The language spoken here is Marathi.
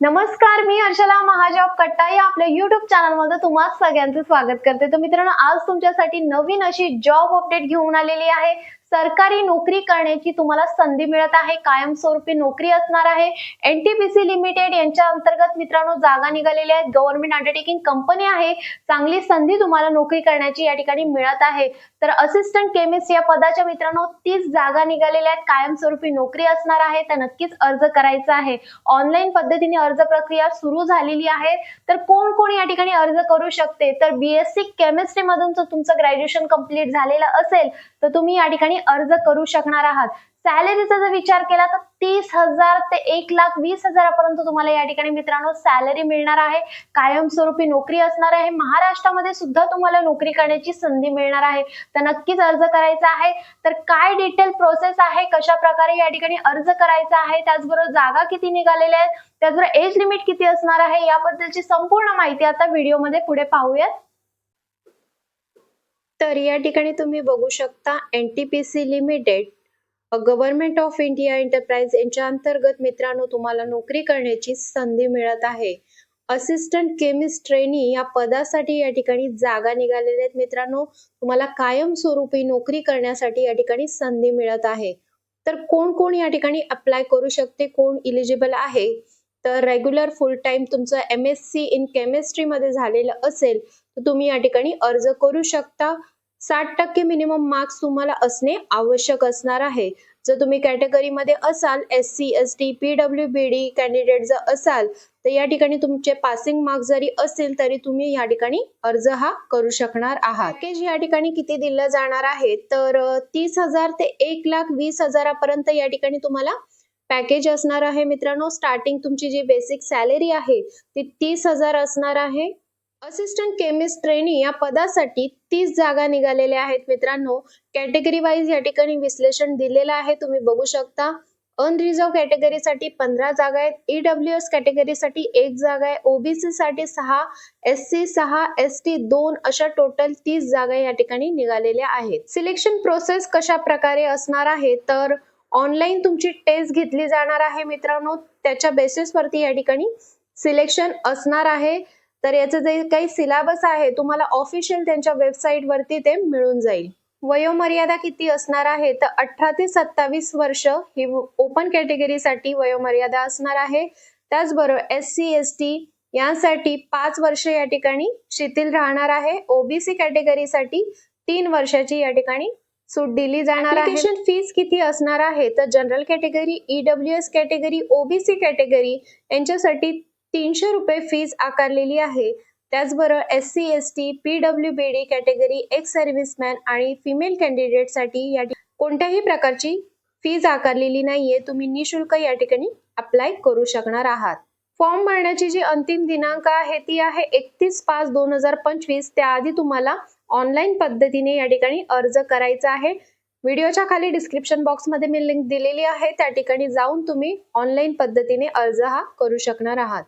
नमस्कार मी हर्षला महाजॉब कट्टा या आपल्या युट्यूब चॅनलमध्ये तुम्हा सगळ्यांचं स्वागत करते. तर मित्रांनो आज तुमच्यासाठी नवीन अशी जॉब अपडेट घेऊन आलेली आहे. सरकारी नोकरी करण्याची तुम्हाला संधी मिळत आहे कायमस्वरूपी नोकरी असणार आहे. एनटीपीसी लिमिटेड यांच्या अंतर्गत मित्रांनो जागा निघालेल्या आहेत. गव्हर्नमेंट अंडरटेकिंग कंपनी आहे. चांगली संधी तुम्हाला नोकरी करण्याची या ठिकाणी मिळत आहे. तर असिस्टंट केमिस्ट या पदाच्या मित्रांनो तीस जागा निघालेल्या आहेत. कायमस्वरूपी नोकरी असणार आहे. तर नक्कीच अर्ज करायचा आहे. ऑनलाईन पद्धतीने अर्ज प्रक्रिया सुरू झालेली आहे. तर कोण कोण या ठिकाणी अर्ज करू शकते? तर बीएससी केमिस्ट्री मधून जर तुमचं ग्रॅज्युएशन कंप्लीट झालेलं असेल तर तुम्ही या ठिकाणी अर्ज करू शकणार आहात. सॅलरीचा जर विचार केला तर तीस हजार ते एक लाख वीस हजारापर्यंत तुम्हाला या ठिकाणी मित्रांनो सॅलरी मिळणार आहे. कायमस्वरूपी नोकरी असणार आहे. महाराष्ट्रामध्ये सुद्धा तुम्हाला नोकरी करण्याची संधी मिळणार आहे. तर नक्कीच अर्ज करायचा आहे. तर काय डिटेल प्रोसेस आहे? कशा प्रकारे या ठिकाणी अर्ज करायचा आहे? त्याचबरोबर जागा किती निघालेल्या आहेत? त्याचबरोबर एज लिमिट किती असणार आहे? याबद्दलची संपूर्ण माहिती आता व्हिडिओमध्ये पुढे पाहूयात. तर या ठिकाणी तुम्ही बघू शकता N T P C limited government of India enterprise यांच्या अंतर्गत मित्रांनो तुम्हाला नोकरी करण्याची संधी मिळत आहे. असिस्टंट केमिस्ट ट्रेनी या पदासाठी या ठिकाणी जागा निघालेल्या आहेत मित्रांनो. तुम्हाला कायमस्वरूपी नोकरी करण्यासाठी या ठिकाणी संधी मिळत आहे. तर कोण कोण या ठिकाणी अप्लाय करू शकते? कोण इलिजिबल आहे? तर रेग्युलर फुल टाइम तुमचं M S C in chemistry मध्ये झालेलं असेल तुम्ही या ठिकाणी अर्ज करू शकता. साठ टक्के मिनिमम मार्क्स तुम्हाला असणे आवश्यक असणार आहे. जर तुम्ही कॅटेगरीमध्ये असाल S C S T P W B D candidate जर असाल तर या ठिकाणी तुमचे पासिंग मार्क्स जरी असेल तरी तुम्ही या ठिकाणी अर्ज हा करू शकणार आहात. पॅकेज या ठिकाणी किती दिलं जाणार आहे? तर तीस हजार ते एक लाख वीस हजारापर्यंत या ठिकाणी तुम्हाला पॅकेज असणार आहे मित्रांनो. स्टार्टिंग तुमची जी बेसिक सॅलरी आहे ती तीस हजार असणार आहे. असिस्टंट केमिस्ट ट्रेनी या पदासाठी तीस जागा निघालेल्या आहेत मित्रांनो. कॅटेगरी वाईज या ठिकाणी विश्लेषण दिलेलं आहे. तुम्ही बघू शकता. अनरिझर्व कॅटेगरीसाठी पंधरा जागा आहेत. ईडब्ल्यू एस कॅटेगरीसाठी एक जागा आहे. ओबीसी साठी सहा एस सी सहा एस टी दोन अशा टोटल तीस जागा या ठिकाणी निघालेल्या आहेत. सिलेक्शन प्रोसेस कशा प्रकारे असणार आहे? तर ऑनलाईन तुमची टेस्ट घेतली जाणार आहे मित्रांनो. त्याच्या बेसिसवरती या ठिकाणी सिलेक्शन असणार आहे. तर याचं जे काही सिलेबस आहे तुम्हाला ऑफिशियल त्यांच्या वेबसाईट वरती ते मिळून जाईल. वयोमर्यादा किती असणार आहे? तर अठरा ते सत्तावीस वर्ष ही ओपन कॅटेगरीसाठी वयोमर्यादा असणार आहे. त्याचबरोबर एस सी एस टी यासाठी पाच वर्ष या ठिकाणी शिथिल राहणार आहे. ओबीसी कॅटेगरीसाठी तीन वर्षाची या ठिकाणी सूट दिली जाणार आहे. फीस किती असणार आहे? तर general category E W S category OBC category यांच्यासाठी तीनशे रुपये फीज आकारलेली आहे. त्याचबरोबर S C S T P W B D category ex serviceman आणि फिमेल कॅन्डिडेटसाठी या कोणत्याही प्रकारची फीज आकारलेली नाहीये. तुम्ही निशुल्क या ठिकाणी अप्लाय करू शकणार आहात. फॉर्म भरण्याची जी अंतिम दिनांक आहे ती आहे एकतीस पाच दोन हजार पंचवीस. त्याआधी तुम्हाला ऑनलाईन पद्धतीने या ठिकाणी अर्ज करायचा आहे. व्हिडिओच्या खाली डिस्क्रिप्शन बॉक्समध्ये मी लिंक दिलेली आहे. त्या ठिकाणी जाऊन तुम्ही ऑनलाईन पद्धतीने अर्ज हा करू शकणार आहात.